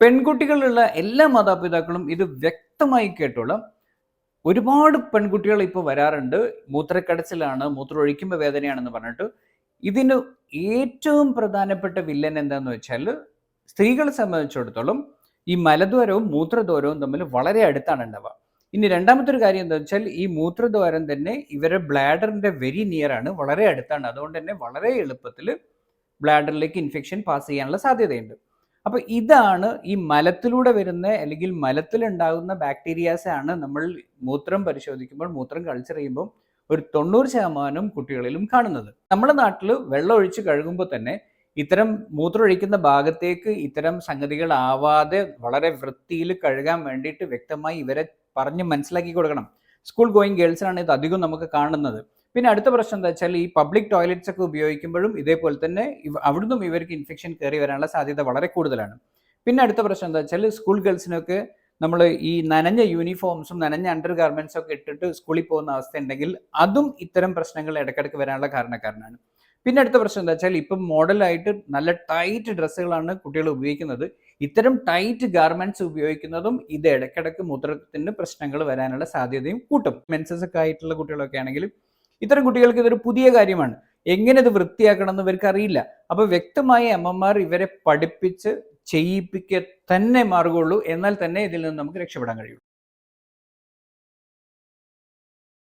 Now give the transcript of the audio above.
പെൺകുട്ടികളുള്ള എല്ലാ മാതാപിതാക്കളും ഇത് വ്യക്തമായി കേട്ടോളാം. ഒരുപാട് പെൺകുട്ടികൾ ഇപ്പോൾ വരാറുണ്ട്. മൂത്രക്കടച്ചിലാണ് മൂത്രം ഒഴിക്കുമ്പോൾ വേദനയാണെന്ന് പറഞ്ഞിട്ട്. ഇതിന് ഏറ്റവും പ്രധാനപ്പെട്ട വില്ലൻ എന്താന്ന് വെച്ചാൽ സ്ത്രീകളെ സംബന്ധിച്ചിടത്തോളം ഈ മലദ്വാരവും മൂത്രദ്വാരവും തമ്മിൽ വളരെ അടുത്താണ് ഉണ്ടാവുക. ഇനി രണ്ടാമത്തെ ഒരു കാര്യം എന്താ വെച്ചാൽ ഈ മൂത്രദ്വാരം തന്നെ ഇവരുടെ ബ്ലാഡറിന്റെ വെരി നിയർ ആണ് വളരെ അടുത്താണ്. അതുകൊണ്ട് തന്നെ വളരെ എളുപ്പത്തിൽ ബ്ലാഡറിലേക്ക് ഇൻഫെക്ഷൻ പാസ് ചെയ്യാനുള്ള സാധ്യതയുണ്ട്. അപ്പൊ ഇതാണ് ഈ മലത്തിലൂടെ വരുന്ന അല്ലെങ്കിൽ മലത്തിലുണ്ടാകുന്ന ബാക്ടീരിയാസ് ആണ് നമ്മൾ മൂത്രം പരിശോധിക്കുമ്പോൾ മൂത്രം കൾച്ചർ ചെയ്യുമ്പോൾ ഒരു തൊണ്ണൂറ് ശതമാനം കുട്ടികളിലും കാണുന്നത്. നമ്മുടെ നാട്ടിൽ വെള്ളം ഒഴിച്ച് കഴുകുമ്പോൾ തന്നെ ഇത്തരം മൂത്രം ഒഴിക്കുന്ന ഭാഗത്തേക്ക് ഇത്തരം സംഗതികൾ ആവാതെ വളരെ വൃത്തിയിൽ കഴുകാൻ വേണ്ടിയിട്ട് വ്യക്തമായി ഇവരെ പറഞ്ഞ് മനസ്സിലാക്കി കൊടുക്കണം. സ്കൂൾ ഗോയിങ് ഗേൾസിനാണ് ഇത് അധികം നമുക്ക് കാണുന്നത്. പിന്നെ അടുത്ത പ്രശ്നം എന്താ വെച്ചാൽ ഈ പബ്ലിക് ടോയ്ലറ്റ്സ് ഒക്കെ ഉപയോഗിക്കുമ്പോഴും ഇതേപോലെ തന്നെ അവിടുന്ന് ഇവർക്ക് ഇൻഫെക്ഷൻ കയറി വരാനുള്ള സാധ്യത വളരെ കൂടുതലാണ്. പിന്നെ അടുത്ത പ്രശ്നം എന്താ വെച്ചാൽ സ്കൂൾ ഗേൾസിനൊക്കെ നമ്മൾ ഈ നനഞ്ഞ യൂണിഫോംസും നനഞ്ഞ അണ്ടർ ഗാർമെന്റ്സും ഒക്കെ ഇട്ടിട്ട് സ്കൂളിൽ പോകുന്ന അവസ്ഥ ഉണ്ടെങ്കിൽ അതും ഇത്തരം പ്രശ്നങ്ങൾ ഇടയ്ക്കിടയ്ക്ക് വരാനുള്ള കാരണക്കാരനാണ്. പിന്നെ അടുത്ത പ്രശ്നം എന്താ വെച്ചാൽ ഇപ്പം മോഡലായിട്ട് നല്ല ടൈറ്റ് ഡ്രസ്സുകളാണ് കുട്ടികൾ ഉപയോഗിക്കുന്നത്. ഇത്തരം ടൈറ്റ് ഗാർമെന്റ്സ് ഉപയോഗിക്കുന്നതും ഇത് ഇടയ്ക്കിടയ്ക്ക് മൂത്രത്തിന് പ്രശ്നങ്ങൾ വരാനുള്ള സാധ്യതയും കൂട്ടും. മെൻസസ് ഒക്കെ ആയിട്ടുള്ള കുട്ടികളൊക്കെ ആണെങ്കിൽ ഇത്തരം കുട്ടികൾക്ക് ഇതൊരു പുതിയ കാര്യമാണ്. എങ്ങനെ ഇത് വൃത്തിയാക്കണം എന്ന് ഇവർക്ക് അറിയില്ല അപ്പൊ വ്യക്തമായി അമ്മമാർ ഇവരെ പഠിപ്പിച്ച് ചെയ്യിപ്പിക്കുക തന്നെ മാർഗമുള്ളൂ എന്നാൽ തന്നെ ഇതിൽ നിന്ന് നമുക്ക് രക്ഷപ്പെടാൻ കഴിയും